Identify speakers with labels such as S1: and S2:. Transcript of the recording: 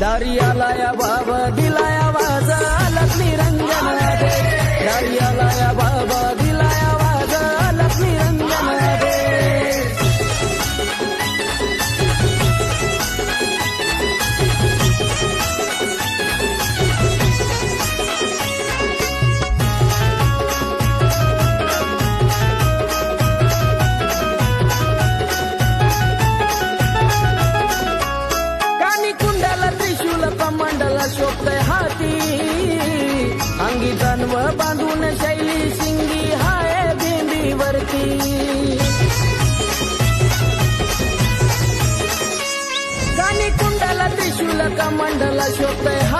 S1: दारियाला या बाबा दिला लक्ष्मी आलात निरंजन दारियाला या बाबा दिला कमंडला हाती. अंगी तन्व बांधून शैली शिंगी हाय बिंबीवरती गाणी कुंडाला त्रिशूल कमंडला शोभतय.